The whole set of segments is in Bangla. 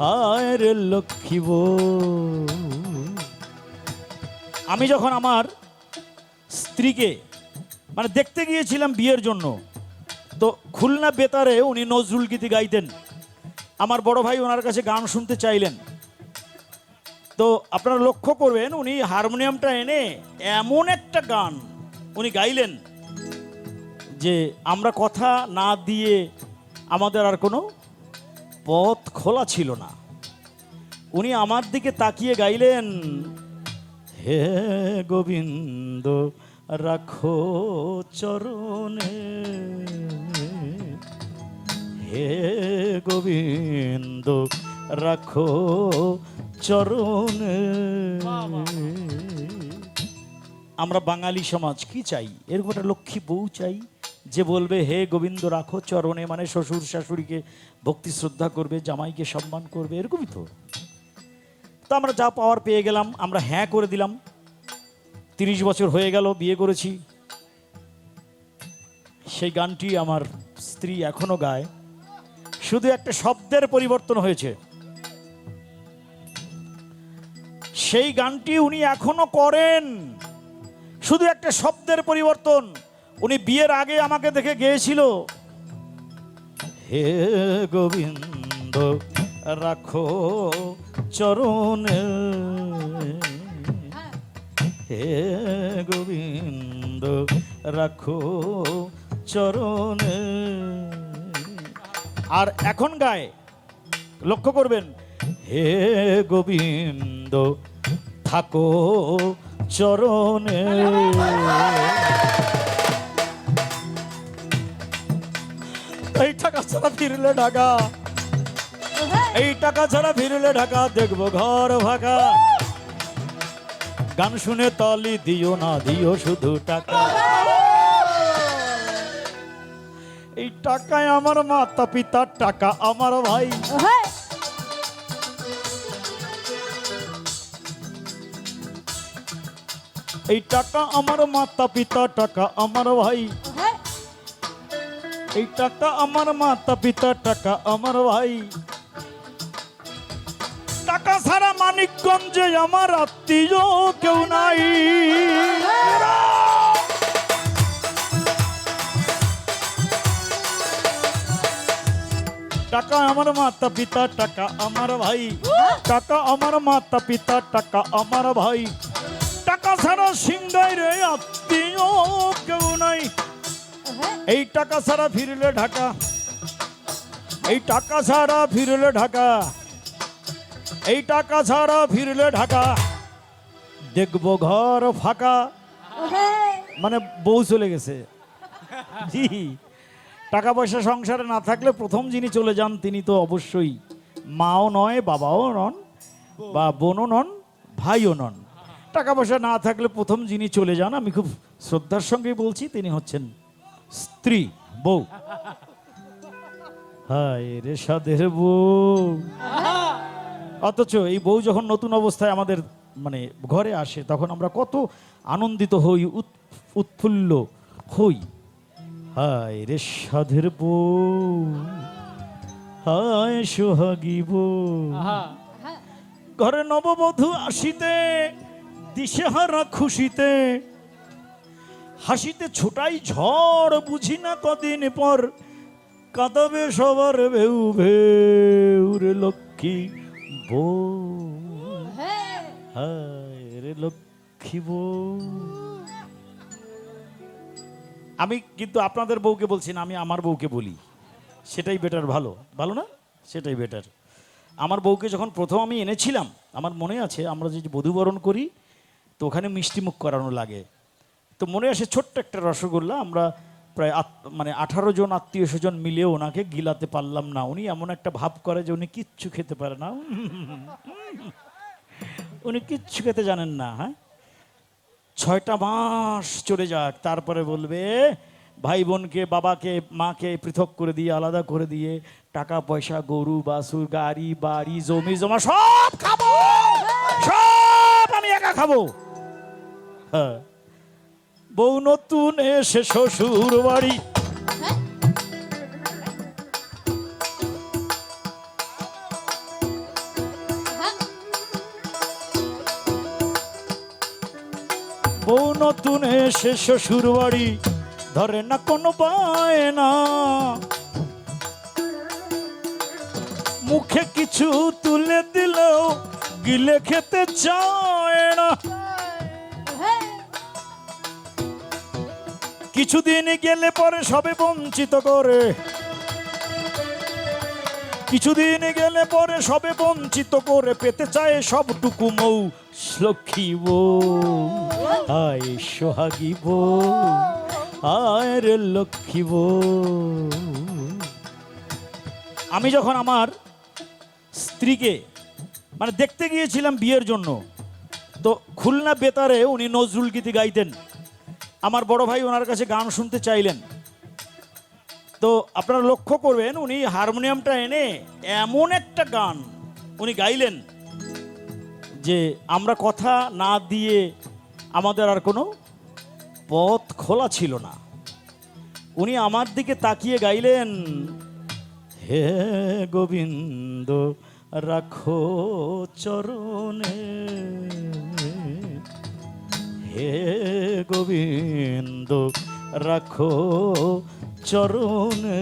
হায় রে লক্ষ্মী। আমি যখন আমার স্ত্রীকে মানে দেখতে গিয়েছিলাম বিয়ের জন্য, তো খুলনা বেতারে উনি নজরুল গীতি গাইতেন আমার বড় ভাই ওনার কাছে গান শুনতে চাইলেন তো আপনারা লক্ষ্য করবেন, উনি হারমোনিয়ামটা এনে এমন একটা গান উনি গাইলেন যে আমরা কথা না দিয়ে আমাদের আর কোনো পথ খোলা ছিল না। উনি আমার দিকে তাকিয়ে গাইলেন, হে গোবিন্দ, রাখো চরণে। হে গোবিন্দ, রাখো চরণে। আমরা বাঙালি সমাজ কি চাই? এরকম একটা লক্ষ্মী বউ চাই? যে বলবে, হে গোবিন্দ, রাখো চরণে। মানে শ্বশুর শাশুড়িকে ভক্তি শ্রদ্ধা করবে, জামাইকে সম্মান করবে, এরকমই তো। তা আমরা যা পাওয়ার পেয়ে গেলাম, আমরা হ্যাঁ করে দিলাম। তিরিশ বছর হয়ে গেল, বিয়ে করেছি। সেই গানটি আমার স্ত্রী এখনও গায়। শুধু একটা শব্দের পরিবর্তন হয়েছে। সেই গানটি উনি এখনও করেন। শুধু একটা শব্দের পরিবর্তন। উনি বিয়ের আগে আমাকে দেখে গেয়েছিল। হে গোবিন্দ, রাখো চরণে। হে গোবিন্দ, রাখো চরণে। আর এখন গায়ে, লক্ষ্য করবেন। হে গোবিন্দ, থাকো চরণে। টাকা ছাড়া ফিরলে ঢাকা। এই টাকা ছাড়া ফিরলে ঢাকা দেখব ঘর ফাঁকা গান শুনে তলি দিও না দিও শুধু টাকা। এই টাকায় আমার মাতা পিতার টাকা আমার ভাই। এই টাকা আমার মাতা পিতা টাকা আমার ভাই। এই টাকা আমার মাতা পিতা, টাকা আমার ভাই। টাকা ছাড়া মানিকগঞ্জে আমার আত্মীয় কেউ নাই। টাকা আমার মাতা পিতা, টাকা আমার ভাই। টাকা আমার মাতা পিতা, টাকা আমার ভাই। টাকা ছাড়া সিংহাই রে আত্মীয় কেউ নাই। এই টাকা ছাড়া ফিরলে ঢাকা। এই টাকা ছাড়া ফিরলে ঢাকা। এই টাকা ছাড়া ফিরলে ঢাকা। দেখব ঘর ফাঁকা। মানে বউ চলে গেছে। জি। টাকা পয়সা সংসারে না থাকলে প্রথম যিনি চলে যান তিনি তো অবশ্যই মাও নয় বাবাও নন বা বোনও নন ভাইও নন। টাকা পয়সা না থাকলে প্রথম যিনি চলে যান আমি খুব শ্রদ্ধার সঙ্গেই বলছি তিনি হচ্ছেন স্ত্রী, বউ। হায় রে সাধের বউ। অথচ এই বউ যখন নতুন অবস্থায় আমাদের মানে ঘরে আসে, তখন আমরা কত আনন্দিত হই উৎফুল্ল হই। হায় রে সাধের বউ। হায় সোহাগী বউ। ঘরে নববধূ আসিতে, দিশেহারা খুশিতে হাসিতে ছোটাই ঝড়, বুঝি না কদিন পর কাঁদাবে সবার ভেউ ভেউ রে লক্ষ্মী হায় রে লক্ষ্মী বউ। আমি কিন্তু আপনাদের বউকে বলছি না, আমি আমার বউকে বলি। সেটাই বেটার ভালো। ভালো না? সেটাই বেটার আমার বউকে যখন প্রথম আমি এনেছিলাম, আমার মনে আছে আমরা যে বধুবরণ করি, তো ওখানে মিষ্টি মুখ করানো লাগে। তো মনে আসে ছোট্ট একটা রসগোল্লা, আমরা প্রায় মানে আঠারো জন আত্মীয় স্বজন মিলে ওনাকে গিলাতে পারলাম না। উনি এমন একটা ভাব করে যে উনি কিচ্ছু খেতে পারে না। উনি কিচ্ছু খেতে জানেন না হ্যাঁ? ছয়টা মাস চলে যাক, তারপরে বলবে ভাই বোনকে বাবাকে, মাকে পৃথক করে দিয়ে, আলাদা করে দিয়ে, টাকা, পয়সা, গরু বাসুর গাড়ি, বাড়ি, জমি, জমা সব খাব! সব আমি একা খাব! হ্যাঁ। বউ নতুন এসে শ্বশুর বাড়ি। বউ নতুন এসে শ্বশুর বাড়ি, ধরে না কোনো পায় না মুখে কিছু তুলে দিলেও গিলে খেতে চায় না। কিছুদিন গেলে পরে সবে বঞ্চিত করে। কিছুদিন গেলে পরে সবে বঞ্চিত করে পেতে চায় সবটুকু মৌ লক্ষ্মী বউ। আয় সোহাগী বউ, আয় রে লক্ষ্মী বউ। আমি যখন আমার স্ত্রীকে মানে দেখতে গিয়েছিলাম বিয়ের জন্য, তো খুলনা বেতারে উনি নজরুল গীতি গাইতেন। আমার বড় ভাই ওনার কাছে গান শুনতে চাইলেন। তো আপনারা লক্ষ্য করবেন, উনি হারমোনিয়ামটা এনে এমন একটা গান উনি গাইলেন যে আমরা কথা না দিয়ে আমাদের আর কোনো পথ খোলা ছিল না। উনি আমার দিকে তাকিয়ে গাইলেন, হে গোবিন্দ, রাখো চরণে। হে গোবিন্দ রাখো চরণে।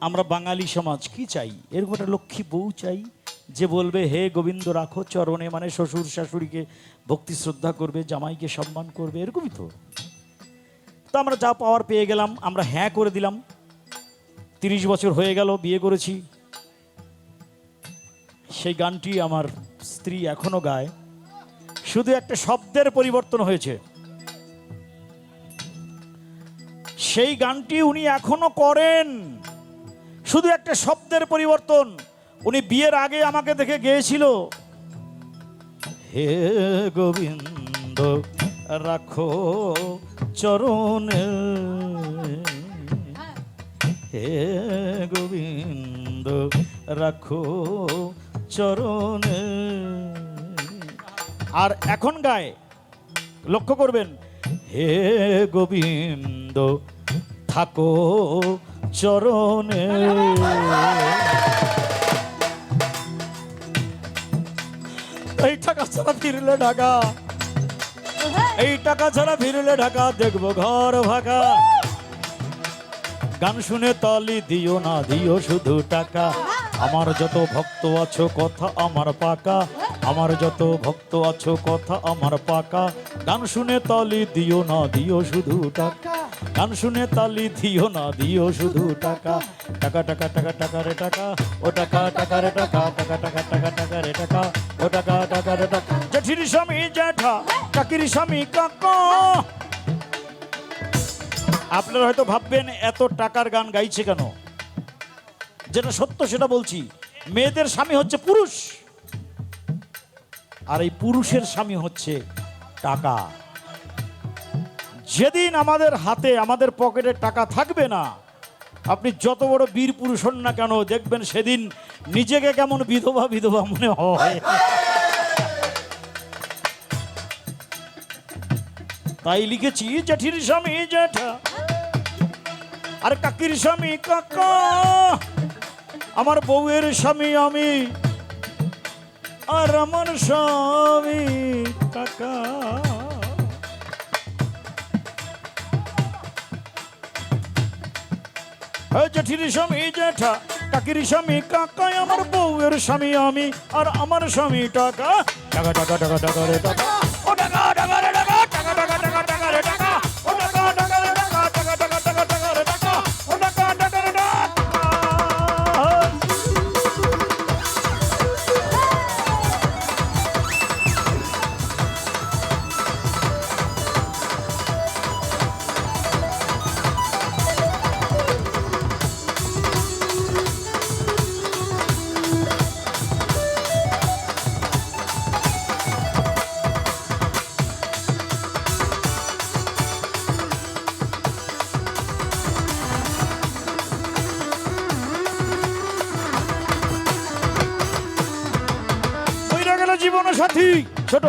আমরা বাঙালি সমাজ কি চাই? এরকম একটা লক্ষ্মী বউ চাই যে বলবে হে গোবিন্দ রাখো চরণে। মানে শ্বশুর শাশুড়িকে ভক্তি শ্রদ্ধা করবে জামাইকে সম্মান করবে এরকমই তো। তা আমরা যা পাওয়ার পেয়ে গেলাম আমরা হ্যাঁ করে দিলাম। তিরিশ বছর হয়ে গেল বিয়ে করেছি। সেই গানটি আমার স্ত্রী এখনও গায়। শুধু একটা শব্দের পরিবর্তন হয়েছে। সেই গানটি উনি এখনও করেন। শুধু একটা শব্দের পরিবর্তন। উনি বিয়ের আগে আমাকে দেখে গেয়েছিল। হে গোবিন্দ, রাখো চরণে। হে গোবিন্দ, রাখো চরণে। আর এখন গায় লক্ষ্য করবেন, হে গোবিন্দ, থাকো চরণে। এই টাকা ছাড়া ফিরলে ঢাকা, এই টাকা ছাড়া ফিরলে ঢাকা, দেখব ঘর ভাগা। গান শুনে তালি দিও না, দিও শুধু টাকা। আমার যত ভক্ত আছো, কথা আমার পাকা। আমার যত ভক্ত আছো, কথা আমার পাকা। গান শুনে তালি দিও না, দিও শুধু টাকা। গান শুনে তালি দিও না, দিও শুধু টাকা। টাকা টাকা টাকা টাকা রে টাকা। ও টাকা টাকা রে টাকা। টাকা টাকা টাকা টাকা রে টাকা। ও টাকা টাকা রে টাকা। জেঠির স্বামী জ্যাঠা, কাকির স্বামী কাকা। আপনারা হয়তো ভাববেন, এত টাকার গান গাইছে কেন? যেটা সত্য সেটা বলছি। মেয়েদের স্বামী হচ্ছে পুরুষ। আর এই পুরুষের স্বামী হচ্ছে টাকা। যেদিন আমাদের হাতে, আমাদের পকেটে টাকা থাকবে না, আপনি যত বড় বীর পুরুষ হন না কেন, দেখবেন সেদিন নিজেকে কেমন বিধবা বিধবা মনে হয়। তাই লিখেছি, জেঠির স্বামী, জেঠা, আর কাকির স্বামী, কাকা, আমার বউয়ের স্বামী আমি। আর আমার স্বামী এই জেঠির স্বামী জেঠা, কাকির স্বামী কাকায় আমার বউয়ের স্বামী আমি, আর আমার স্বামী টাকা। টাকা টাকা টাকা টাকা রে টাকা। সাথী, ছোট।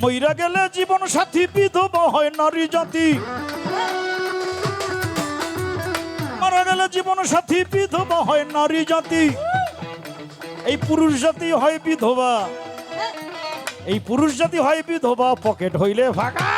মইরা গেলে জীবন সাথী, বিধব হয় নারী জাতি। মারা গেলে জীবন সাথী, বিধব হয় নারী জাতি। এই পুরুষ জাতি হয় বিধবা। এই পুরুষ জাতি হয় বিধবা, পকেট হইলে ফাঁকা।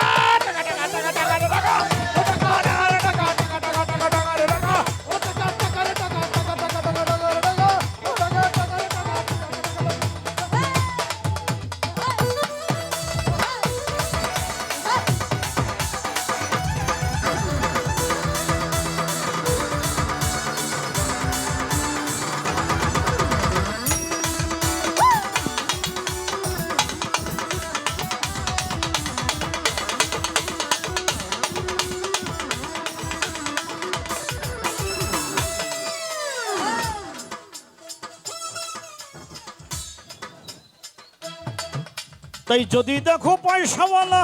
তাই যদি দেখো পয়সাওয়ালা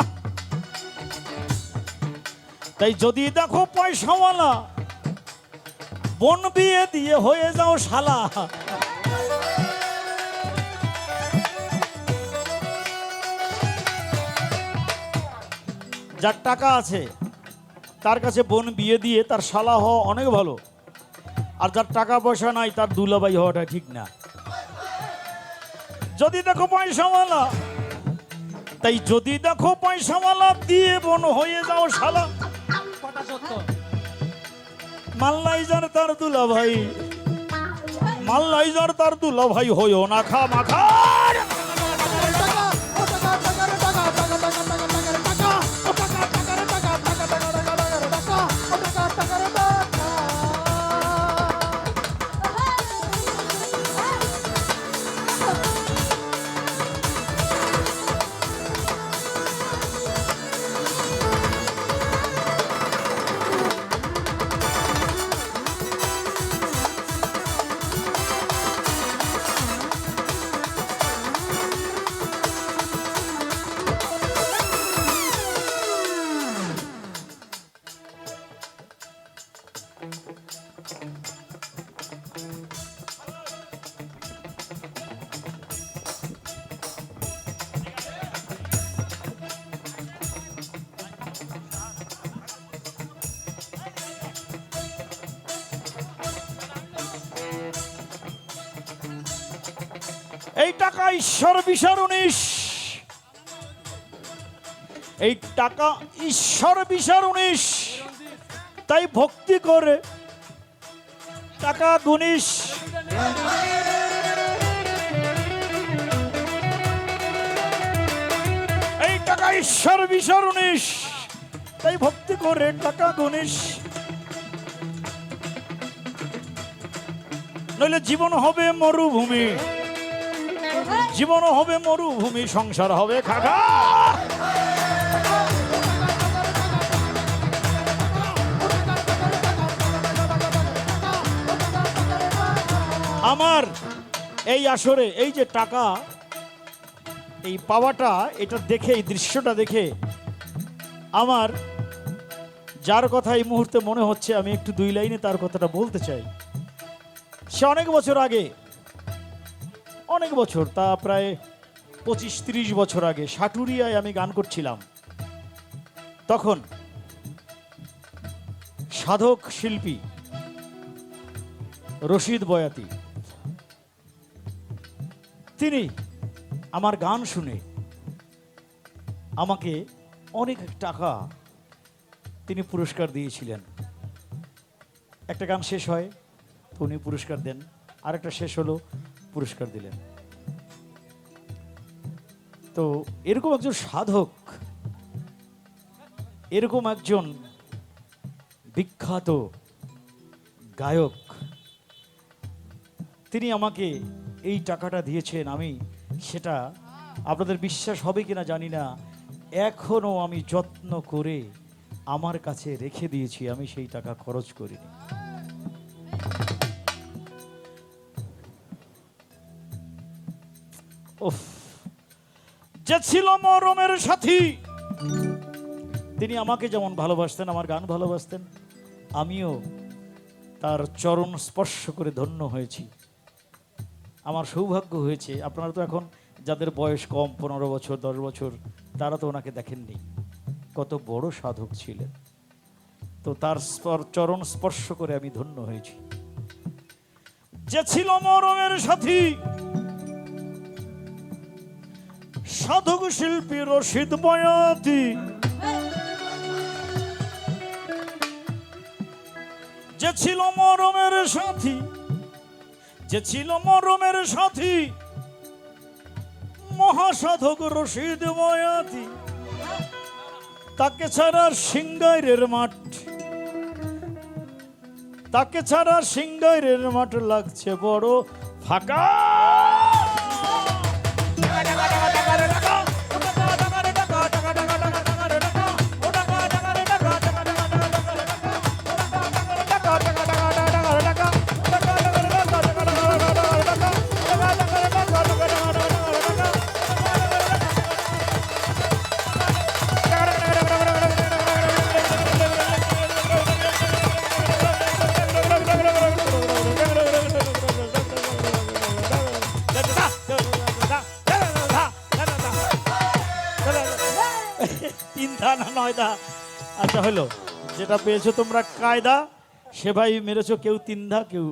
তাই যদি দেখো পয়সাওয়ালা বন বিয়ে দিয়ে হয়ে যাও শালা। যার টাকা আছে, তার কাছে বোন বিয়ে দিয়ে তার শালা হওয়া অনেক ভালো। আর যার টাকা পয়সা নাই, তার দুলাবাই হওয়াটা ঠিক না। যদি দেখো পয়সাওয়ালা তাই যদি দেখো পয়সাওয়ালা দিয়ে বোন হয়ে যাও শালা। মাল্লাই যার মাল্লাইজার তার দুলা ভাই মাল্লাইজার তার দুলা ভাই হইও না খা মাখা এই টাকা ঈশ্বর বিশার উনিশ। এই টাকা ঈশ্বর বিশার উনিশ। তাই ভক্তি করে। টাকা গুনিস। এই টাকা ঈশ্বর বিশার উনিশ। তাই ভক্তি করে টাকা গুনিস। নইলে জীবন হবে মরুভূমি। জীবন হবে মরুভূমি, সংসার হবে খাগা। আমার এই আসরে, এই যে টাকা, এই পাওয়াটা, এটা দেখে, এই দৃশ্যটা দেখে আমার যার কথা এই মুহূর্তে মনে হচ্ছে, আমি একটু দুই লাইনে তার কথাটা বলতে চাই। সে অনেক বছর আগে, অনেক বছর, তা প্রায় পঁচিশ তিরিশ বছর আগে সাটুরিয়ায় আমি গান করছিলাম। তখন সাধক শিল্পী রশিদ বয়াতি তিনি আমার গান শুনে আমাকে অনেক টাকা তিনি পুরস্কার দিয়েছিলেন। একটা গান শেষ হয়, তো উনি পুরস্কার দেন। আরেকটা শেষ হলো, পুরস্কার দিলেন। তো এরকম একজন সাধক, এরকম একজন বিখ্যাত গায়ক, তিনি আমাকে এই টাকাটা দিয়েছেন আমি, সেটা আপনাদের বিশ্বাস হবে কিনা জানি না। এখনও আমি যত্ন করে আমার কাছে রেখে দিয়েছি, আমি সেই টাকা খরচ করিনি। যে ছিল মরমের সাথী, তিনি আমাকে যেমন ভালোবাসতেন, আমার গান ভালোবাসতেন, আমিও তার চরণ স্পর্শ করে ধন্য হয়েছি। আমার সৌভাগ্য হয়েছে, আপনারা তো এখন যাদের বয়স কম, পনেরো বছর, দশ বছর, তারা তো ওনাকে দেখেননি। কত বড় সাধক ছিলেন। তো তার চরণ স্পর্শ করে আমি ধন্য হয়েছি। যে ছিল মরমের সাথী, সাধক শিল্পী রশিদ বয়াতি যে ছিল মরমের সাথী যে ছিল মরমের সাথী, মহাসাধক রশিদ ময়াতি, তাকে ছাড়া সিংগাইরের মাঠ, তাকে ছাড়া সিংগাইরের মাঠ লাগছে বড় ফাঁকা। না আচ্ছা হলো যেটা পেয়েছ তোমরা কায়দা সে ভাই মেরেছো কেউ তিন ধা কেউ